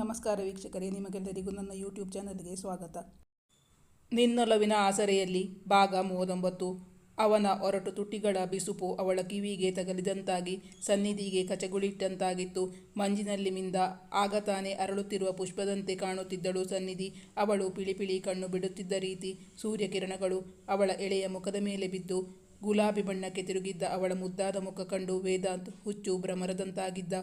ನಮಸ್ಕಾರ ವೀಕ್ಷಕರೇ, ನಿಮಗೆಲ್ಲರಿಗೂ ನನ್ನ ಯೂಟ್ಯೂಬ್ ಚಾನಲ್ಗೆ ಸ್ವಾಗತ. ನಿನ್ನೊಲವಿನ ಆಸರೆಯಲ್ಲಿ ಭಾಗ ಮೂವತ್ತೊಂಬತ್ತು. ಅವನ ಒರಟು ತುಟಿಗಳ ಬಿಸುಪು ಅವಳ ಕಿವಿಗೆ ತಗಲಿದಂತಾಗಿ, ಸನ್ನಿಧಿಗೆ ಕಚಗುಳಿಟ್ಟಂತಾಗಿತ್ತು. ಮಂಜಿನಲ್ಲಿ ಮಿಂದ ಆಗ ತಾನೇ ಅರಳುತ್ತಿರುವ ಪುಷ್ಪದಂತೆ ಕಾಣುತ್ತಿದ್ದಳು ಸನ್ನಿಧಿ. ಅವಳು ಪಿಳಿಪಿಳಿ ಕಣ್ಣು ಬಿಡುತ್ತಿದ್ದ ರೀತಿ ಸೂರ್ಯಕಿರಣಗಳು ಅವಳ ಎಳೆಯ ಮುಖದ ಮೇಲೆ ಬಿದ್ದು, ಗುಲಾಬಿ ಬಣ್ಣಕ್ಕೆ ತಿರುಗಿದ್ದ ಅವಳ ಮುದ್ದಾದ ಮುಖ ಕಂಡು ವೇದಾಂತ್ ಹುಚ್ಚು ಭ್ರಮರದಂತಾಗಿದ್ದ.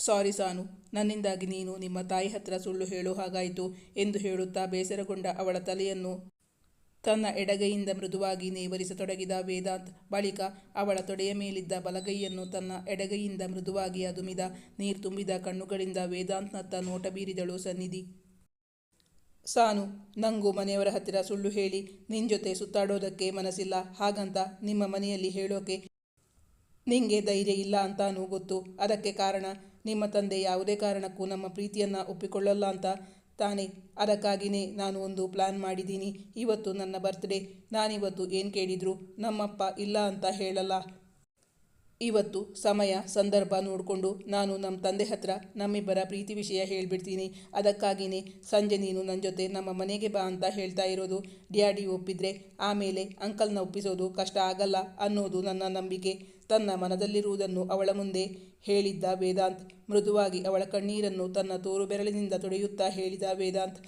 ಸಾರಿ ಸಾನು, ನನ್ನಿಂದಾಗಿ ನೀನು ನಿಮ್ಮ ತಾಯಿ ಹತ್ರ ಸುಳ್ಳು ಹೇಳೋ ಹಾಗಾಯಿತು ಎಂದು ಹೇಳುತ್ತಾ ಬೇಸರಗೊಂಡ ಅವಳ ತಲೆಯನ್ನು ತನ್ನ ಎಡಗೈಯಿಂದ ಮೃದುವಾಗಿ ನೇವರಿಸತೊಡಗಿದ ವೇದಾಂತ್. ಬಳಿಕ ಅವಳ ತೊಡೆಯ ಮೇಲಿದ್ದ ಬಲಗೈಯನ್ನು ತನ್ನ ಎಡಗೈಯಿಂದ ಮೃದುವಾಗಿ ಅದುಮಿದ ನೀರು ತುಂಬಿದ ಕಣ್ಣುಗಳಿಂದ ವೇದಾಂತ್ನತ್ತ ನೋಟ ಬೀರಿದಳು ಸನ್ನಿಧಿ. ಸಾನು, ನಂಗೂ ಮನೆಯವರ ಹತ್ತಿರ ಸುಳ್ಳು ಹೇಳಿ ನಿನ್ನ ಜೊತೆ ಸುತ್ತಾಡೋದಕ್ಕೆ ಮನಸ್ಸಿಲ್ಲ. ಹಾಗಂತ ನಿಮ್ಮ ಮನೆಯಲ್ಲಿ ಹೇಳೋಕೆ ನಿಂಗೆ ಧೈರ್ಯ ಇಲ್ಲ ಅಂತಾನೂ ಗೊತ್ತು. ಅದಕ್ಕೆ ಕಾರಣ ನಿಮ್ಮ ತಂದೆ ಯಾವುದೇ ಕಾರಣಕ್ಕೂ ನಮ್ಮ ಪ್ರೀತಿಯನ್ನು ಒಪ್ಪಿಕೊಳ್ಳಲ್ಲ ಅಂತ ತಾನೇ. ಅದಕ್ಕಾಗಿಯೇ ನಾನು ಒಂದು ಪ್ಲ್ಯಾನ್ ಮಾಡಿದ್ದೀನಿ. ಇವತ್ತು ನನ್ನ ಬರ್ತ್ಡೇ ನಾನಿವತ್ತು ಏನು ಕೇಳಿದ್ರು? ನಮ್ಮಪ್ಪ ಇಲ್ಲ ಅಂತ ಹೇಳಲ್ಲ. ಇವತ್ತು ಸಮಯ, ಸಂದರ್ಭ ನೋಡಿಕೊಂಡು ನಾನು ನಮ್ಮ ತಂದೆ ಹತ್ರ ನಮ್ಮಿಬ್ಬರ ಪ್ರೀತಿ ವಿಷಯ ಹೇಳಿಬಿಡ್ತೀನಿ. ಅದಕ್ಕಾಗಿಯೇ ಸಂಜೆ ನೀನು ನನ್ನ ಜೊತೆ ನಮ್ಮ ಮನೆಗೆ ಬಾ ಅಂತ ಹೇಳ್ತಾ ಇರೋದು. ಡ್ಯಾಡಿ ಒಪ್ಪಿದ್ರೆ ಆಮೇಲೆ ಅಂಕಲ್ನ ಒಪ್ಪಿಸೋದು ಕಷ್ಟ ಆಗಲ್ಲ ಅನ್ನೋದು ನನ್ನ ನಂಬಿಕೆ. ತನ್ನ ಮನದಲ್ಲಿರುವುದನ್ನು ಅವಳ ಮುಂದೆ ಹೇಳಿದ್ದ ವೇದಾಂತ್. ಮೃದುವಾಗಿ ಅವಳ ಕಣ್ಣೀರನ್ನು ತನ್ನ ತೋರು ಬೆರಳಿನಿಂದ ತೊಡೆಯುತ್ತಾ ಹೇಳಿದ ವೇದಾಂತ್.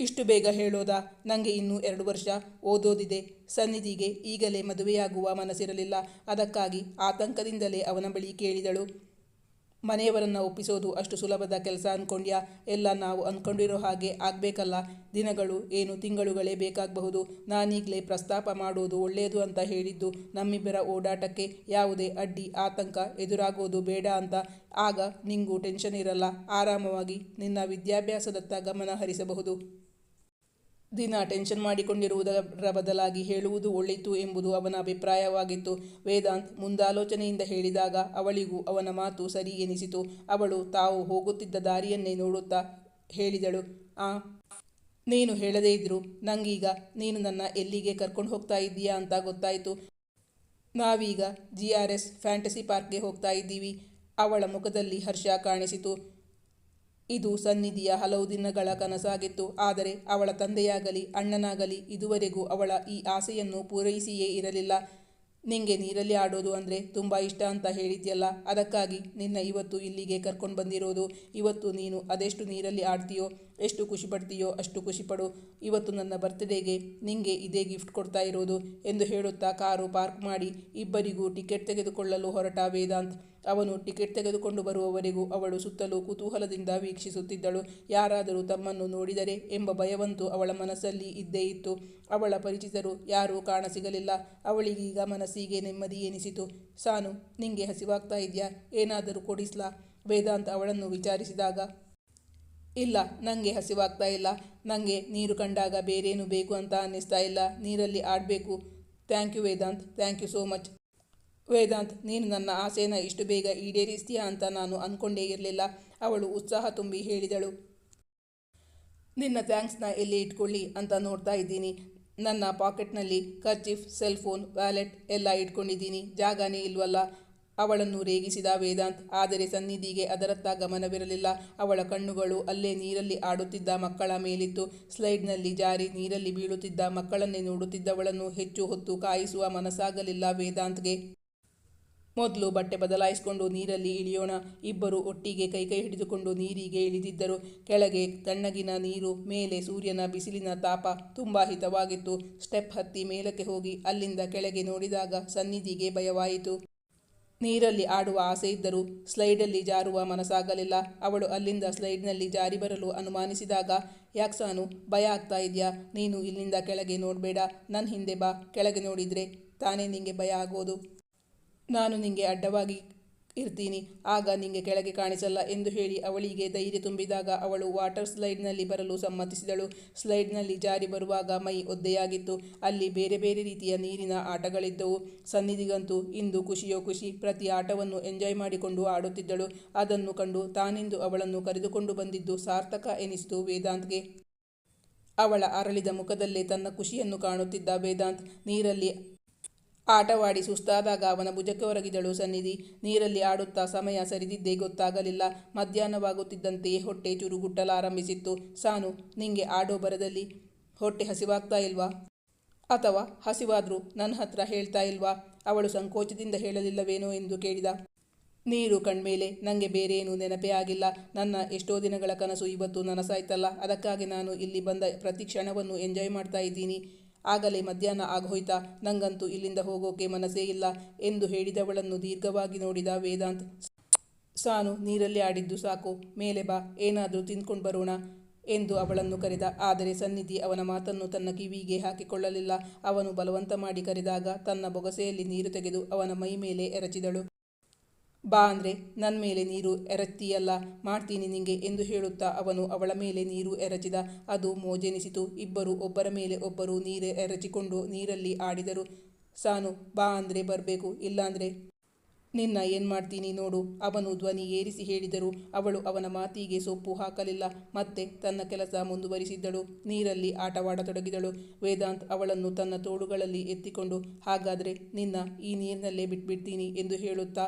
ಇಷ್ಟು ಬೇಗ ಹೇಳೋದಾ? ನನಗೆ ಇನ್ನೂ ಎರಡು ವರ್ಷ ಓದೋದಿದೆ. ಸನ್ನಿಧಿಗೆ ಈಗಲೇ ಮದುವೆಯಾಗುವ ಮನಸ್ಸಿರಲಿಲ್ಲ. ಅದಕ್ಕಾಗಿ ಆತಂಕದಿಂದಲೇ ಅವನ ಬಳಿ ಕೇಳಿದಳು. ಮನೆಯವರನ್ನು ಒಪ್ಪಿಸೋದು ಅಷ್ಟು ಸುಲಭದ ಕೆಲಸ ಅಂದ್ಕೊಂಡ್ಯಾ ಎಲ್ಲ ನಾವು ಅಂದ್ಕೊಂಡಿರೋ ಹಾಗೆ ಆಗಬೇಕಲ್ಲ? ದಿನಗಳು, ಏನು ತಿಂಗಳುಗಳೇ ಬೇಕಾಗಬಹುದು. ನಾನೀಗಲೇ ಪ್ರಸ್ತಾಪ ಮಾಡೋದು ಒಳ್ಳೆಯದು ಅಂತ ಹೇಳಿದ್ದು ನಮ್ಮಿಬ್ಬರ ಓಡಾಟಕ್ಕೆ ಯಾವುದೇ ಅಡ್ಡಿ, ಆತಂಕ ಎದುರಾಗೋದು ಬೇಡ ಅಂತ. ಆಗ ನಿಂಗೂ ಟೆನ್ಷನ್ ಇರಲ್ಲ. ಆರಾಮವಾಗಿ ನಿನ್ನ ವಿದ್ಯಾಭ್ಯಾಸದತ್ತ ಗಮನ ಹರಿಸಬಹುದು. ದಿನ ಟೆನ್ಷನ್ ಮಾಡಿಕೊಂಡಿರುವುದರ ಬದಲಾಗಿ ಹೇಳುವುದು ಒಳ್ಳೆಯಿತು ಎಂಬುದು ಅವನ ಅಭಿಪ್ರಾಯವಾಗಿತ್ತು. ವೇದಾಂತ್ ಮುಂದಾಲೋಚನೆಯಿಂದ ಹೇಳಿದಾಗ ಅವಳಿಗೂ ಅವನ ಮಾತು ಸರಿ ಎನಿಸಿತು. ಅವಳು ತಾವು ಹೋಗುತ್ತಿದ್ದ ದಾರಿಯನ್ನೇ ನೋಡುತ್ತಾ ಹೇಳಿದಳು, ಆ, ನೀನು ಹೇಳದೇ ಇದ್ರು, ನಂಗೀಗ ನೀನು ನನ್ನ ಎಲ್ಲಿಗೆ ಕರ್ಕೊಂಡು ಹೋಗ್ತಾ ಇದ್ದೀಯಾ ಅಂತ ಗೊತ್ತಾಯಿತು. ನಾವೀಗ ಜಿ ಆರ್ ಎಸ್ ಫ್ಯಾಂಟಸಿ ಪಾರ್ಕ್ಗೆ ಹೋಗ್ತಾ ಇದ್ದೀವಿ. ಅವಳ ಮುಖದಲ್ಲಿ ಹರ್ಷ ಕಾಣಿಸಿತು. ಇದು ಸನ್ನಿಧಿಯ ಹಲವು ದಿನಗಳ ಕನಸಾಗಿತ್ತು. ಆದರೆ ಅವಳ ತಂದೆಯಾಗಲಿ, ಅಣ್ಣನಾಗಲಿ ಇದುವರೆಗೂ ಅವಳ ಈ ಆಸೆಯನ್ನು ಪೂರೈಸಿಯೇ ಇರಲಿಲ್ಲ. ನಿಂಗೆ ನೀರಲ್ಲಿ ಆಡೋದು ಅಂದರೆ ತುಂಬ ಇಷ್ಟ ಅಂತ ಹೇಳಿದ್ಯಲ್ಲ, ಅದಕ್ಕಾಗಿ ನಿನ್ನ ಇವತ್ತು ಇಲ್ಲಿಗೆ ಕರ್ಕೊಂಡು ಬಂದಿರೋದು. ಇವತ್ತು ನೀನು ಅದೆಷ್ಟು ನೀರಲ್ಲಿ ಆಡ್ತೀಯೋ ಎಷ್ಟು ಖುಷಿ ಪಡ್ತೀಯೋ ಅಷ್ಟು ಖುಷಿಪಡು ಇವತ್ತು ನನ್ನ ಬರ್ತ್ಡೇಗೆ ನಿಂಗೆ ಇದೇ ಗಿಫ್ಟ್ ಕೊಡ್ತಾ ಇರೋದು ಎಂದು ಹೇಳುತ್ತಾ ಕಾರು ಪಾರ್ಕ್ ಮಾಡಿ ಇಬ್ಬರಿಗೂ ಟಿಕೆಟ್ ತೆಗೆದುಕೊಳ್ಳಲು ಹೊರಟ ವೇದಾಂತ್. ಅವನು ಟಿಕೆಟ್ ತೆಗೆದುಕೊಂಡು ಬರುವವರೆಗೂ ಅವಳು ಸುತ್ತಲೂ ಕುತೂಹಲದಿಂದ ವೀಕ್ಷಿಸುತ್ತಿದ್ದಳು. ಯಾರಾದರೂ ತಮ್ಮನ್ನು ನೋಡಿದರೆ ಎಂಬ ಭಯವಂತೂ ಅವಳ ಮನಸ್ಸಲ್ಲಿ ಇದ್ದೇ ಇತ್ತು. ಅವಳ ಪರಿಚಿತರು ಯಾರೂ ಕಾಣಸಿಗಲಿಲ್ಲ ಅವಳಿಗೀಗ ಮನಸ್ಸಿಗೆ ನೆಮ್ಮದಿ ಎನಿಸಿತು. ಸಾನು, ನಿಂಗೆ ಹಸಿವಾಗ್ತಾ ಇದೆಯಾ? ಏನಾದರೂ ಕೊಡಿಸ್ಲಾ? ವೇದಾಂತ್ ಅವಳನ್ನು ವಿಚಾರಿಸಿದಾಗ ಇಲ್ಲ ನನಗೆ ಹಸಿವಾಗ್ತಾ ಇಲ್ಲ. ನನಗೆ ನೀರು ಕಂಡಾಗ ಬೇರೇನು ಬೇಕು ಅಂತ ಅನ್ನಿಸ್ತಾ ಇಲ್ಲ. ನೀರಲ್ಲಿ ಆಡಬೇಕು. Thank you Vedant, thank you so much. Vedant, ನೀನು ನನ್ನ ಆಸೆನ ಇಷ್ಟು ಬೇಗ ಈಡೇರಿಸ್ತೀಯಾ ಅಂತ ನಾನು ಅಂದ್ಕೊಂಡೇ ಇರಲಿಲ್ಲ. ಅವಳು ಉತ್ಸಾಹ ತುಂಬಿ ಹೇಳಿದಳು. ನಿನ್ನ ಥ್ಯಾಂಕ್ಸ್ನ ಎಲ್ಲಿ ಇಟ್ಕೊಳ್ಳಿ ಅಂತ ನೋಡ್ತಾ ಇದ್ದೀನಿ. ನನ್ನ ಪಾಕೆಟ್ನಲ್ಲಿ ಕರ್ಚಿಫ್ ಸೆಲ್ ಫೋನ್ ವ್ಯಾಲೆಟ್ ಎಲ್ಲ ಇಟ್ಕೊಂಡಿದ್ದೀನಿ. ಜಾಗನೇ ಇಲ್ವಲ್ಲ. ಅವಳನ್ನು ರೇಗಿಸಿದ ವೇದಾಂತ್, ಆದರೆ ಸನ್ನಿಧಿಗೆ ಅದರತ್ತ ಗಮನವಿರಲಿಲ್ಲ. ಅವಳ ಕಣ್ಣುಗಳು ಅಲ್ಲೇ ನೀರಲ್ಲಿ ಆಡುತ್ತಿದ್ದ ಮಕ್ಕಳ ಮೇಲಿತ್ತು. ಸ್ಲೈಡ್ನಲ್ಲಿ ಜಾರಿ ನೀರಲ್ಲಿ ಬೀಳುತ್ತಿದ್ದ ಮಕ್ಕಳನ್ನೇ ನೋಡುತ್ತಿದ್ದವಳನ್ನು ಹೆಚ್ಚು ಹೊತ್ತು ಕಾಯಿಸುವ ಮನಸ್ಸಾಗಲಿಲ್ಲ ವೇದಾಂತ್ಗೆ. ಮೊದಲು ಬಟ್ಟೆ ಬದಲಾಯಿಸಿಕೊಂಡು ನೀರಲ್ಲಿ ಇಳಿಯೋಣ. ಇಬ್ಬರು ಒಟ್ಟಿಗೆ ಕೈಕೈ ಹಿಡಿದುಕೊಂಡು ನೀರಿಗೆ ಇಳಿದಿದ್ದರು. ಕೆಳಗೆ ತಣ್ಣಗಿನ ನೀರು, ಮೇಲೆ ಸೂರ್ಯನ ಬಿಸಿಲಿನ ತಾಪ ತುಂಬ ಹಿತವಾಗಿತ್ತು. ಸ್ಟೆಪ್ ಹತ್ತಿ ಮೇಲಕ್ಕೆ ಹೋಗಿ ಅಲ್ಲಿಂದ ಕೆಳಗೆ ನೋಡಿದಾಗ ಸನ್ನಿಧಿಗೆ ಭಯವಾಯಿತು. ನೀರಲ್ಲಿ ಆಡುವ ಆಸೆ ಇದ್ದರೂ ಸ್ಲೈಡಲ್ಲಿ ಜಾರುವ ಮನಸ್ಸಾಗಲಿಲ್ಲ. ಅವಳು ಅಲ್ಲಿಂದ ಸ್ಲೈಡ್ನಲ್ಲಿ ಜಾರಿ ಬರಲು ಅನುಮಾನಿಸಿದಾಗ, ಯಾಕ್ಸಾನು, ಭಯ ಆಗ್ತಾ ಇದೆಯಾ? ನೀನು ಇಲ್ಲಿಂದ ಕೆಳಗೆ ನೋಡಬೇಡ. ನನ್ನ ಹಿಂದೆ ಬಾ. ಕೆಳಗೆ ನೋಡಿದರೆ ತಾನೇ ನಿಂಗೆ ಭಯ ಆಗೋದು. ನಾನು ನಿಂಗೆ ಅಡ್ಡವಾಗಿ ಇರ್ತೀನಿ. ಆಗ ನಿಂಗೆ ಕೆಳಗೆ ಕಾಣಿಸಲ್ಲ ಎಂದು ಹೇಳಿ ಅವಳಿಗೆ ಧೈರ್ಯ ತುಂಬಿದಾಗ ಅವಳು ವಾಟರ್ ಸ್ಲೈಡ್ನಲ್ಲಿ ಬರಲು ಸಮ್ಮತಿಸಿದಳು. ಸ್ಲೈಡ್ನಲ್ಲಿ ಜಾರಿ ಬರುವಾಗ ಮೈ ಒದ್ದೆಯಾಗಿತ್ತು. ಅಲ್ಲಿ ಬೇರೆ ಬೇರೆ ರೀತಿಯ ನೀರಿನ ಆಟಗಳಿದ್ದವು. ಸನ್ನಿಧಿಗಂತೂ ಇಂದು ಖುಷಿಯೋ ಖುಷಿ ಪ್ರತಿ ಆಟವನ್ನು ಎಂಜಾಯ್ ಮಾಡಿಕೊಂಡು ಆಡುತ್ತಿದ್ದಳು. ಅದನ್ನು ಕಂಡು ತಾನಿಂದು ಅವಳನ್ನು ಕರೆದುಕೊಂಡು ಬಂದಿದ್ದು ಸಾರ್ಥಕ ಎನಿಸಿತು ವೇದಾಂತ್ಗೆ. ಅವಳ ಅರಳಿದ ಮುಖದಲ್ಲೇ ತನ್ನ ಖುಷಿಯನ್ನು ಕಾಣುತ್ತಿದ್ದ ವೇದಾಂತ್, ನೀರಲ್ಲಿ ಆಟವಾಡಿ ಸುಸ್ತಾದಾಗ ಅವನ ಭುಜಕ್ಕೆ ಒರಗಿದಳು ಸನ್ನಿಧಿ. ನೀರಲ್ಲಿ ಆಡುತ್ತಾ ಸಮಯ ಸರಿದಿದ್ದೇ ಗೊತ್ತಾಗಲಿಲ್ಲ. ಮಧ್ಯಾಹ್ನವಾಗುತ್ತಿದ್ದಂತೆಯೇ ಹೊಟ್ಟೆ ಚುರುಗುಟ್ಟಲಾರಂಭಿಸಿತ್ತು ಸಾನು, ನಿಂಗೆ ಆಡೋ ಬರದಲ್ಲಿ ಹೊಟ್ಟೆ ಹಸಿವಾಗ್ತಾ ಇಲ್ವಾ? ಅಥವಾ ಹಸಿವಾದ್ರೂ ನನ್ನ ಹತ್ರ ಹೇಳ್ತಾ ಇಲ್ವಾ? ಅವಳು ಸಂಕೋಚದಿಂದ ಹೇಳಲಿಲ್ಲವೇನೋ ಎಂದು ಕೇಳಿದ. ನೀರು ಕಣ್ಮೇಲೆ ನನಗೆ ಬೇರೇನೂ ನೆನಪೇ ಆಗಿಲ್ಲ. ನನ್ನ ಎಷ್ಟೋ ದಿನಗಳ ಕನಸು ಇವತ್ತು ನನಸಾಯ್ತಲ್ಲ. ಅದಕ್ಕಾಗಿ ನಾನು ಇಲ್ಲಿ ಬಂದ ಪ್ರತಿ ಕ್ಷಣವನ್ನು ಎಂಜಾಯ್ ಮಾಡ್ತಾ ಇದ್ದೀನಿ. ಆಗಲೇ ಮಧ್ಯಾಹ್ನ ಆಗೋಯ್ತಾ? ನಂಗಂತೂ ಇಲ್ಲಿಂದ ಹೋಗೋಕೆ ಮನಸ್ಸೇ ಇಲ್ಲ ಎಂದು ಹೇಳಿದವಳನ್ನು ದೀರ್ಘವಾಗಿ ನೋಡಿದ ವೇದಾಂತ್. ಸಾನು ನೀರಲ್ಲಿ ಆಡಿದ್ದು ಸಾಕು, ಮೇಲೆ ಬಾ, ಏನಾದರೂ ತಿಂದ್ಕೊಂಡು ಬರೋಣ ಎಂದು ಅವಳನ್ನು ಕರೆದ. ಆದರೆ ಸನ್ನಿಧಿ ಅವನ ಮಾತನ್ನು ತನ್ನ ಕಿವಿಗೆ ಹಾಕಿಕೊಳ್ಳಲಿಲ್ಲ. ಅವನು ಬಲವಂತ ಮಾಡಿ ಕರೆದಾಗ ತನ್ನ ಬೊಗಸೆಯಲ್ಲಿ ನೀರು ತೆಗೆದು ಅವನ ಮೈ ಮೇಲೆ ಎರಚಿದಳು. ಬಾ ಅಂದ್ರೆ ನನ್ನ ಮೇಲೆ ನೀರು ಎರಚ್ತೀಯಲ್ಲ ಮಾಡ್ತೀನಿ ನಿಂಗೆ ಎಂದು ಹೇಳುತ್ತಾ ಅವನು ಅವಳ ಮೇಲೆ ನೀರು ಎರಚಿದ. ಅದು ಮೋಜೆನಿಸಿತು. ಇಬ್ಬರು ಒಬ್ಬರ ಮೇಲೆ ಒಬ್ಬರು ನೀರು ಎರಚಿಕೊಂಡು ನೀರಲ್ಲಿ ಆಡಿದರು. ಸಾನು, ಬಾ ಅಂದ್ರೆ ಬರಬೇಕು, ಇಲ್ಲಾಂದರೆ ನಿನ್ನ ಏನು ಮಾಡ್ತೀನಿ ನೋಡು. ಅವನು ಧ್ವನಿ ಏರಿಸಿ ಹೇಳಿದರು. ಅವಳು ಅವನ ಮಾತಿಗೆ ಸೊಪ್ಪು ಹಾಕಲಿಲ್ಲ. ಮತ್ತೆ ತನ್ನ ಕೆಲಸ ಮುಂದುವರಿಸಿದ್ದಳು. ನೀರಲ್ಲಿ ಆಟವಾಡತೊಡಗಿದಳು. ವೇದಾಂತ್ ಅವಳನ್ನು ತನ್ನ ತೋಳುಗಳಲ್ಲಿ ಎತ್ತಿಕೊಂಡು, ಹಾಗಾದರೆ ನಿನ್ನ ಈ ನೀರಿನಲ್ಲೇ ಬಿಟ್ಬಿಡ್ತೀನಿ ಎಂದು ಹೇಳುತ್ತಾ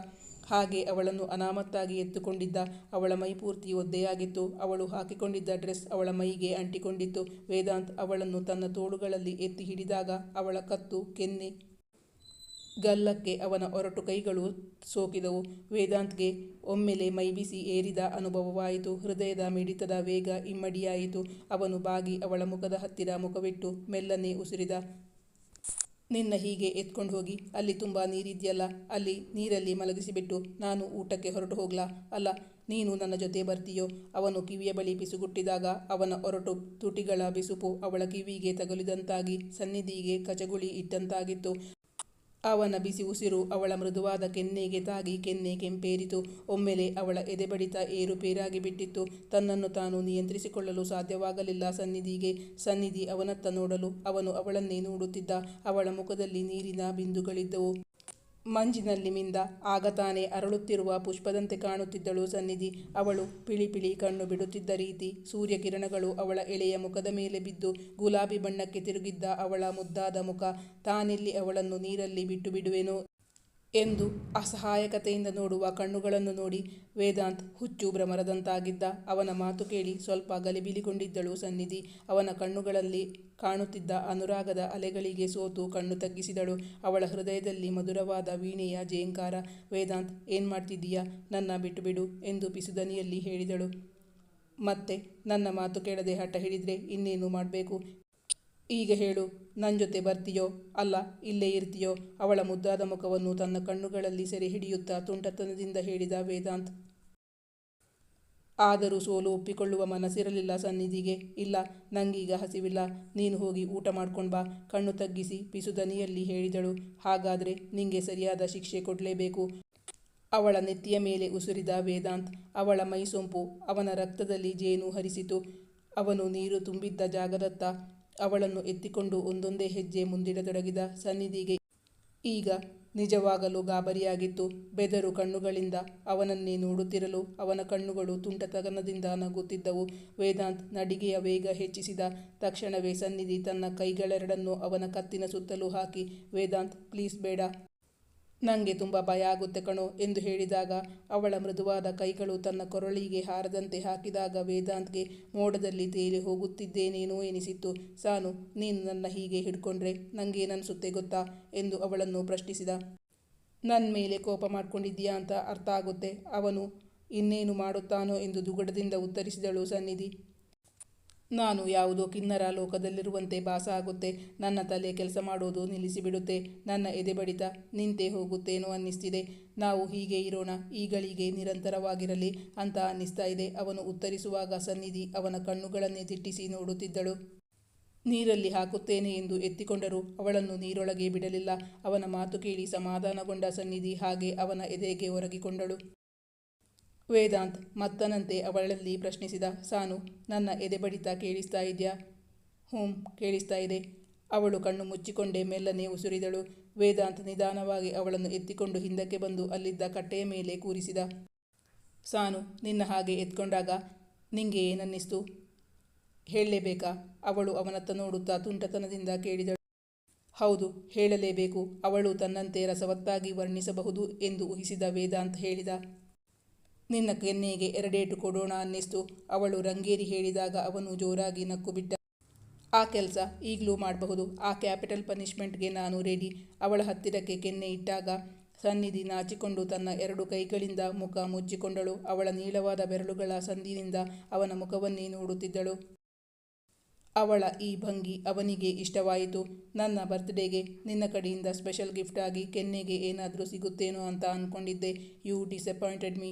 ಹಾಗೆ ಅವಳನ್ನು ಅನಾಮತ್ತಾಗಿ ಎತ್ತುಕೊಂಡಿದ್ದ ಅವಳ ಮೈ ಪೂರ್ತಿ ಒದ್ದೆಯಾಗಿತ್ತು. ಅವಳು ಹಾಕಿಕೊಂಡಿದ್ದ ಡ್ರೆಸ್ ಅವಳ ಮೈಗೆ ಅಂಟಿಕೊಂಡಿತ್ತು. ವೇದಾಂತ್ ಅವಳನ್ನು ತನ್ನ ತೋಳುಗಳಲ್ಲಿ ಎತ್ತಿ ಹಿಡಿದಾಗ ಅವಳ ಕತ್ತು, ಕೆನ್ನೆ, ಗಲ್ಲಕ್ಕೆ ಅವನ ಒರಟು ಕೈಗಳು ಸೋಕಿದವು. ವೇದಾಂತ್ಗೆ ಒಮ್ಮೆಲೆ ಮೈಬಿಸಿ ಏರಿದ ಅನುಭವವಾಯಿತು. ಹೃದಯದ ಮಿಡಿತದ ವೇಗ ಇಮ್ಮಡಿಯಾಯಿತು. ಅವನು ಬಾಗಿ ಅವಳ ಮುಖದ ಹತ್ತಿರ ಮುಖವಿಟ್ಟು ಮೆಲ್ಲನೆ ಉಸಿರಿದ ನಿನ್ನ ಹೀಗೆ ಎತ್ಕೊಂಡು ಹೋಗಿ, ಅಲ್ಲಿ ತುಂಬ ನೀರಿದೆಯಲ್ಲ, ಅಲ್ಲಿ ನೀರಲ್ಲಿ ಮಲಗಿಸಿಬಿಟ್ಟು ನಾನು ಊಟಕ್ಕೆ ಹೊರಟು ಹೋಗ್ಲಾ? ಅಲ್ಲ, ನೀನು ನನ್ನ ಜೊತೆ ಬರ್ತೀಯೋ? ಅವನು ಕಿವಿಯ ಬಳಿ ಬಿಸುಗುಟ್ಟಿದಾಗ ಅವನ ಒರಟು ತುಟಿಗಳ ಬಿಸುಪು ಅವಳ ಕಿವಿಗೆ ತಗುಲಿದಂತಾಗಿ ಸನ್ನಿಧಿಗೆ ಕಚಗುಳಿ ಇಟ್ಟಂತಾಗಿತ್ತು. ಅವನ ಬಿಸಿ ಉಸಿರು ಅವಳ ಮೃದುವಾದ ಕೆನ್ನೆಗೆ ತಾಗಿ ಕೆನ್ನೆ ಕೆಂಪೇರಿತು. ಒಮ್ಮೆಲೆ ಅವಳ ಎದೆಬಡಿತ ಏರುಪೇರಾಗಿ ಬಿಟ್ಟಿತ್ತು. ತನ್ನನ್ನು ತಾನು ನಿಯಂತ್ರಿಸಿಕೊಳ್ಳಲು ಸಾಧ್ಯವಾಗಲಿಲ್ಲ. ಸನ್ನಿಧಿಗೆ ಸನ್ನಿಧಿ ಅವನತ್ತ ನೋಡಲು ಅವನು ಅವಳನ್ನೇ ನೋಡುತ್ತಿದ್ದ. ಅವಳ ಮುಖದಲ್ಲಿ ನೀರಿನ ಬಿಂದುಗಳಿದ್ದವು. ಮಂಜಿನಲ್ಲಿ ಮಿಂದ ಆಗ ತಾನೇ ಅರಳುತ್ತಿರುವ ಪುಷ್ಪದಂತೆ ಕಾಣುತ್ತಿದ್ದಳು ಸನ್ನಿಧಿ. ಅವಳು ಪಿಳಿ ಪಿಳಿ ಕಣ್ಣು ಬಿಡುತ್ತಿದ್ದ ರೀತಿ ಸೂರ್ಯಕಿರಣಗಳು ಅವಳ ಎಳೆಯ ಮುಖದ ಮೇಲೆ ಬಿದ್ದು ಗುಲಾಬಿ ಬಣ್ಣಕ್ಕೆ ತಿರುಗಿದ್ದ ಅವಳ ಮುದ್ದಾದ ಮುಖ. ತಾನಿಲ್ಲಿ ಅವಳನ್ನು ನೀರಲ್ಲಿ ಬಿಟ್ಟು ಬಿಡುವೆನೋ. ಎಂದು ಅಸಹಾಯಕತೆಯಿಂದ ನೋಡುವ ಕಣ್ಣುಗಳನ್ನು ನೋಡಿ ವೇದಾಂತ್ ಹುಚ್ಚು ಭ್ರಮರದಂತಾಗಿದ್ದ. ಅವನ ಮಾತು ಕೇಳಿ ಸ್ವಲ್ಪ ಗಲಿಬಿಲಿಗೊಂಡಿದ್ದಳು ಸನ್ನಿಧಿ. ಅವನ ಕಣ್ಣುಗಳಲ್ಲಿ ಕಾಣುತ್ತಿದ್ದ ಅನುರಾಗದ ಅಲೆಗಳಿಗೆ ಸೋತು ಕಣ್ಣು ತಗ್ಗಿಸಿದಳು. ಅವಳ ಹೃದಯದಲ್ಲಿ ಮಧುರವಾದ ವೀಣೆಯ ಜೇಂಕಾರ ವೇದಾಂತ್, ಏನು ಮಾಡ್ತಿದ್ದೀಯಾ? ನನ್ನ ಬಿಟ್ಟು ಬಿಡು ಎಂದು ಪಿಸುದನಿಯಲ್ಲಿ ಹೇಳಿದಳು. ಮತ್ತೆ, ನನ್ನ ಮಾತು ಕೇಳದೆ ಹಠ ಹಿಡಿದ್ರೆ ಇನ್ನೇನು ಮಾಡಬೇಕು? ಈಗ ಹೇಳು ನನ್ನ ಜೊತೆ ಬರ್ತೀಯೋ? ಅಲ್ಲ, ಇಲ್ಲೇ ಇರ್ತೀಯೋ? ಅವಳ ಮುದ್ದಾದ ಮುಖವನ್ನು ತನ್ನ ಕಣ್ಣುಗಳಲ್ಲಿ ಸೆರೆ ಹಿಡಿಯುತ್ತಾ ತುಂಟತನದಿಂದ ಹೇಳಿದ ವೇದಾಂತ್. ಆದರೂ ಸೋಲು ಒಪ್ಪಿಕೊಳ್ಳುವ ಮನಸ್ಸಿರಲಿಲ್ಲ ಸನ್ನಿಧಿಗೆ. ಇಲ್ಲ, ನಂಗೀಗ ಹಸಿವಿಲ್ಲ. ನೀನು ಹೋಗಿ ಊಟ ಮಾಡ್ಕೊಂಡು ಬಾ. ಕಣ್ಣು ತಗ್ಗಿಸಿ ಪಿಸುದನಿಯಲ್ಲಿ ಹೇಳಿದಳು. ಹಾಗಾದರೆ ನಿಂಗೆ ಸರಿಯಾದ ಶಿಕ್ಷೆ ಕೊಡಲೇಬೇಕು? ಅವಳ ನೆತ್ತಿಯ ಮೇಲೆ ಉಸುರಿದ ವೇದಾಂತ್, ಅವಳ ಮೈಸೊಂಪು ಅವನ ರಕ್ತದಲ್ಲಿ ಜೇನು ಹರಿಸಿತು. ಅವನು ನೀರು ತುಂಬಿದ್ದ ಜಾಗದತ್ತ ಅವಳನ್ನು ಎತ್ತಿಕೊಂಡು ಒಂದೊಂದೇ ಹೆಜ್ಜೆ ಮುಂದಿಡತೊಡಗಿದ ಸನ್ನಿಧಿಗೆ. ಈಗ ನಿಜವಾಗಲು ಗಾಬರಿಯಾಗಿತ್ತು. ಬೆದರು ಕಣ್ಣುಗಳಿಂದ ಅವನನ್ನೇ ನೋಡುತ್ತಿರಲು ಅವನ ಕಣ್ಣುಗಳು ತುಂಟತಗನದಿಂದ ನಗುತ್ತಿದ್ದವು. ವೇದಾಂತ್ ನಡಿಗೆಯ ವೇಗ ಹೆಚ್ಚಿಸಿದ ತಕ್ಷಣವೇ ಸನ್ನಿಧಿ ತನ್ನ ಕೈಗಳೆರಡನ್ನು ಅವನ ಕತ್ತಿನ ಸುತ್ತಲೂ ಹಾಕಿ, ವೇದಾಂತ್ ಪ್ಲೀಸ್ ಬೇಡ. ನನಗೆ ತುಂಬ ಭಯ ಆಗುತ್ತೆ ಕಣೋ ಎಂದು ಹೇಳಿದಾಗ ಅವಳ ಮೃದುವಾದ ಕೈಗಳು ತನ್ನ ಕೊರಳಿಗೆ ಹಾರದಂತೆ ಹಾಕಿದಾಗ ವೇದಾಂತ್ಗೆ ಮೋಡದಲ್ಲಿ ತೇಲಿ ಹೋಗುತ್ತಿದ್ದೇನೇನೋ ಎನಿಸಿತ್ತು. ಸಾನು, ನೀನು ನನ್ನ ಹೀಗೆ ಹಿಡ್ಕೊಂಡ್ರೆ ನನಗೇನನ್ಸುತ್ತೆ ಗೊತ್ತಾ ಎಂದು ಅವಳನ್ನು ಪ್ರಶ್ನಿಸಿದ. ನನ್ನ ಮೇಲೆ ಕೋಪ ಮಾಡ್ಕೊಂಡಿದ್ದೀಯಾ ಅಂತ ಅರ್ಥ ಆಗುತ್ತೆ. ಅವನು ಇನ್ನೇನು ಮಾಡುತ್ತಾನೋ ಎಂದು ದುಗಡದಿಂದ ಉತ್ತರಿಸಿದಳು ಸನ್ನಿಧಿ. ನಾನು ಯಾವುದೋ ಕಿನ್ನರ ಲೋಕದಲ್ಲಿರುವಂತೆ ಭಾಸ ಆಗುತ್ತೆ ನನ್ನ ತಲೆ ಕೆಲಸ ಮಾಡೋದು ನಿಲ್ಲಿಸಿಬಿಡುತ್ತೆ. ನನ್ನ ಎದೆ ಬಡಿತ ನಿಂತೆ ಹೋಗುತ್ತೇನೋ ಅನ್ನಿಸ್ತಿದೆ. ನಾವು ಹೀಗೆ ಇರೋಣ. ಈಗಳಿಗೆ ನಿರಂತರವಾಗಿರಲಿ ಅಂತ ಅನ್ನಿಸ್ತಾ ಇದೆ. ಅವನು ಉತ್ತರಿಸುವಾಗ ಸನ್ನಿಧಿ ಅವನ ಕಣ್ಣುಗಳನ್ನೇ ತಿಟ್ಟಿಸಿ ನೋಡುತ್ತಿದ್ದಳು. ನೀರಲ್ಲಿ ಹಾಕುತ್ತೇನೆ ಎಂದು ಎತ್ತಿಕೊಂಡರೂ. ಅವಳನ್ನು ನೀರೊಳಗೆ ಬಿಡಲಿಲ್ಲ. ಅವನ ಮಾತು ಕೇಳಿ ಸಮಾಧಾನಗೊಂಡ ಸನ್ನಿಧಿ ಹಾಗೆ ಅವನ ಎದೆಗೆ ಒರಗಿಕೊಂಡಳು. ವೇದಾಂತ್ ಮತ್ತನಂತೆ ಅವಳಲ್ಲಿ ಪ್ರಶ್ನಿಸಿದ, ಸಾನು, ನನ್ನ ಎದೆ ಬಡಿತ ಕೇಳಿಸ್ತಾ ಇದೆಯಾ? ಹ್ಞೂ ಕೇಳಿಸ್ತಾ ಇದೆ. ಅವಳು ಕಣ್ಣು ಮುಚ್ಚಿಕೊಂಡೇ ಮೆಲ್ಲನೆ ಉಸುರಿದಳು. ವೇದಾಂತ್ ನಿಧಾನವಾಗಿ ಅವಳನ್ನು ಎತ್ತಿಕೊಂಡು ಹಿಂದಕ್ಕೆ ಬಂದು ಅಲ್ಲಿದ್ದ ಕಟ್ಟೆಯ ಮೇಲೆ ಕೂರಿಸಿದ, ಸಾನು, ನಿನ್ನ ಹಾಗೆ ಎತ್ಕೊಂಡಾಗ ನಿಂಗೆ ಏನನ್ನಿಸ್ತು? ಹೇಳಲೇಬೇಕಾ? ಅವಳು ಅವನತ್ತ ನೋಡುತ್ತಾ ತುಂಟತನದಿಂದ ಕೇಳಿದಳು. ಹೌದು, ಹೇಳಲೇಬೇಕು. ಅವಳು ತನ್ನಂತೆ ರಸವತ್ತಾಗಿ ವರ್ಣಿಸಬಹುದು ಎಂದು ಊಹಿಸಿದ ವೇದಾಂತ್ ಹೇಳಿದ ನಿನ್ನ ಕೆನ್ನೆಗೆ ಎರಡೇಟು ಕೊಡೋಣ ಅನ್ನಿಸ್ತು. ಅವಳು ರಂಗೇರಿ ಹೇಳಿದಾಗ ಅವನು ಜೋರಾಗಿ ನಕ್ಕು ಬಿಟ್ಟ ಆ ಕೆಲಸ ಈಗಲೂ ಮಾಡಬಹುದು. ಆ ಕ್ಯಾಪಿಟಲ್ ಪನಿಷ್ಮೆಂಟ್ಗೆ ನಾನು ರೆಡಿ. ಅವಳ ಹತ್ತಿರಕ್ಕೆ ಕೆನ್ನೆ ಇಟ್ಟಾಗ ಸನ್ನಿಧಿ ನಾಚಿಕೊಂಡು ತನ್ನ ಎರಡು ಕೈಗಳಿಂದ ಮುಖ ಮುಚ್ಚಿಕೊಂಡಳು. ಅವಳ ನೀಳವಾದ ಬೆರಳುಗಳ ಸಂದಿನಿಂದ ಅವನ ಮುಖವನ್ನೇ ನೋಡುತ್ತಿದ್ದಳು. ಅವಳ ಈ ಭಂಗಿ ಅವನಿಗೆ ಇಷ್ಟವಾಯಿತು. ನನ್ನ ಬರ್ತ್ಡೇಗೆ ನಿನ್ನ ಕಡೆಯಿಂದ ಸ್ಪೆಷಲ್ ಗಿಫ್ಟ್ ಆಗಿ ಕೆನ್ನೆಗೆ ಏನಾದರೂ ಸಿಗುತ್ತೇನೋ ಅಂತ ಅಂದ್ಕೊಂಡಿದ್ದೆ ಯು ಡಿಸಪಾಯಿಂಟೆಡ್ ಮೀ.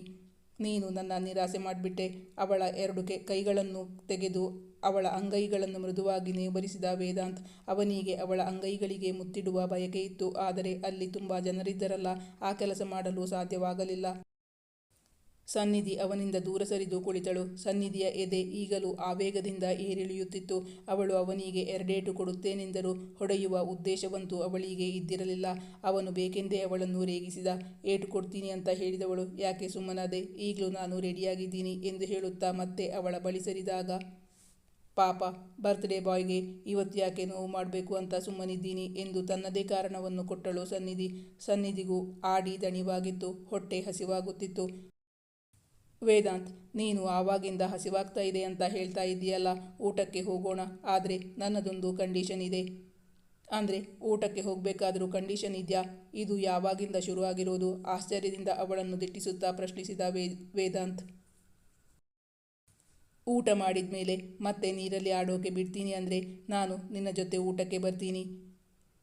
ನೀನು ನನ್ನ ನಿರಾಸೆ ಮಾಡಿಬಿಟ್ಟೆ. ಅವಳ ಎರಡು ಕೆ, ಕೈಗಳನ್ನು ತೆಗೆದು ಅವಳ ಅಂಗೈಗಳನ್ನು ಮೃದುವಾಗಿ ನೇಬರಿಸಿದ ವೇದಾಂತ್ ಅವನಿಗೆ ಅವಳ ಅಂಗೈಗಳಿಗೆ ಮುತ್ತಿಡುವ ಬಯಕೆ ಇತ್ತು. ಆದರೆ ಅಲ್ಲಿ ತುಂಬ ಜನರಿದ್ದರಲ್ಲ, ಆ ಕೆಲಸ ಮಾಡಲು ಸಾಧ್ಯವಾಗಲಿಲ್ಲ. ಸನ್ನಿಧಿ ಅವನಿಂದ ದೂರ ಸರಿದು ಕುಳಿತಳು. ಸನ್ನಿಧಿಯ ಎದೆ ಈಗಲೂ ಆವೇಗದಿಂದ ಏರಿಳಿಯುತ್ತಿತ್ತು. ಅವಳು ಅವನಿಗೆ ಎರಡೇಟು ಕೊಡುತ್ತೇನೆಂದರೂ ಹೊಡೆಯುವ ಉದ್ದೇಶವಂತೂ ಅವಳಿಗೆ ಇದ್ದಿರಲಿಲ್ಲ. ಅವನು ಬೇಕೆಂದೇ ಅವಳನ್ನು ರೇಗಿಸಿದ. ಏಟು ಕೊಡ್ತೀನಿ ಅಂತ ಹೇಳಿದವಳು. ಯಾಕೆ ಸುಮ್ಮನಾದೆ? ಈಗಲೂ ನಾನು ರೆಡಿಯಾಗಿದ್ದೀನಿ ಎಂದು ಹೇಳುತ್ತಾ ಮತ್ತೆ ಅವಳ ಬಳಿ ಸರಿದಾಗ, ಪಾಪ, ಬರ್ತ್ಡೇ ಬಾಯ್ಗೆ ಇವತ್ತು ಯಾಕೆ ನೋವು ಮಾಡಬೇಕು ಅಂತ ಸುಮ್ಮನಿದ್ದೀನಿ ಎಂದು ತನ್ನದೇ ಕಾರಣವನ್ನು ಕೊಟ್ಟಳು ಸನ್ನಿಧಿ. ಸನ್ನಿಧಿಗೂ ಆಡಿ ದಣಿವಾಗಿತ್ತು. ಹೊಟ್ಟೆ ಹಸಿವಾಗುತ್ತಿತ್ತು. ವೇದಾಂತ್, ನೀನು ಆವಾಗಿಂದ ಹಸಿವಾಗ್ತಾ ಇದೆ ಅಂತ ಹೇಳ್ತಾ ಇದೆಯಲ್ಲ ಊಟಕ್ಕೆ ಹೋಗೋಣ, ಆದರೆ ನನ್ನದೊಂದು ಕಂಡೀಷನ್ ಇದೆ. ಅಂದರೆ ಊಟಕ್ಕೆ ಹೋಗಬೇಕಾದರೂ ಕಂಡೀಷನ್ ಇದೆಯಾ? ಇದು ಯಾವಾಗಿಂದ ಶುರುವಾಗಿರೋದು? ಆಶ್ಚರ್ಯದಿಂದ ಅವಳನ್ನು ದಿಟ್ಟಿಸುತ್ತಾ ಪ್ರಶ್ನಿಸಿದ ವೇ, ವೇದಾಂತ್. ಊಟ ಮಾಡಿದ ಮೇಲೆ ಮತ್ತೆ ನೀರಲ್ಲಿ ಆಡೋಕೆ ಬಿಡ್ತೀನಿ ಅಂದರೆ ನಾನು ನಿನ್ನ ಜೊತೆ ಊಟಕ್ಕೆ ಬರ್ತೀನಿ.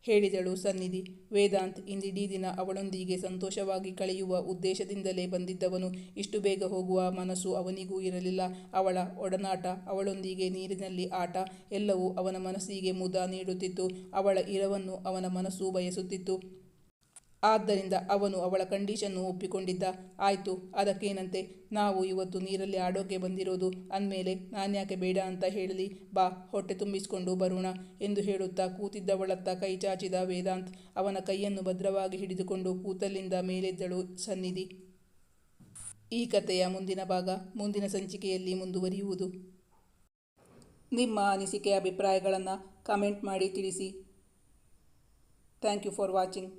ಹೇಳಿದಳು ಸನ್ನಿಧಿ. ವೇದಾಂತ್ ಇಂದಿಡೀ ದಿನ ಅವಳೊಂದಿಗೆ ಸಂತೋಷವಾಗಿ ಕಳೆಯುವ ಉದ್ದೇಶದಿಂದಲೇ ಬಂದಿದ್ದವನು. ಇಷ್ಟು ಬೇಗ ಹೋಗುವ ಮನಸ್ಸು ಅವನಿಗೂ ಇರಲಿಲ್ಲ. ಅವಳ ಒಡನಾಟ, ಅವಳೊಂದಿಗೆ ನೀರಿನಲ್ಲಿ ಆಟ, ಎಲ್ಲವೂ ಅವನ ಮನಸ್ಸಿಗೆ ಮುದ ನೀಡುತ್ತಿತ್ತು. ಅವಳ ಇರವನ್ನು ಅವನ ಮನಸ್ಸು ಬಯಸುತ್ತಿತ್ತು. ಆದ್ದರಿಂದ ಅವನು ಅವಳ ಕಂಡೀಷನ್ನು ಒಪ್ಪಿಕೊಂಡಿದ್ದ. ಆಯಿತು, ಅದಕ್ಕೇನಂತೆ? ನಾವು ಇವತ್ತು ನೀರಲ್ಲಿ ಆಡೋಕೆ ಬಂದಿರೋದು. ಅಂದಮೇಲೆ ನಾನ್ಯಾಕೆ ಬೇಡ ಅಂತ ಹೇಳಲಿ? ಬಾ, ಹೊಟ್ಟೆ ತುಂಬಿಸಿಕೊಂಡು ಬರೋಣ ಎಂದು ಹೇಳುತ್ತಾ ಕೂತಿದ್ದವಳತ್ತ ಕೈ ಚಾಚಿದ ವೇದಾಂತ್ ಅವನ ಕೈಯನ್ನು ಭದ್ರವಾಗಿ ಹಿಡಿದುಕೊಂಡು ಕೂತಲ್ಲಿಂದ ಮೇಲೆದ್ದಳು ಸನ್ನಿಧಿ. ಈ ಕಥೆಯ ಮುಂದಿನ ಭಾಗ, ಮುಂದಿನ ಸಂಚಿಕೆಯಲ್ಲಿ ಮುಂದುವರಿಯುವುದು. ನಿಮ್ಮ ಅನಿಸಿಕೆ, ಅಭಿಪ್ರಾಯಗಳನ್ನು ಕಮೆಂಟ್ ಮಾಡಿ ತಿಳಿಸಿ. Thank you for watching.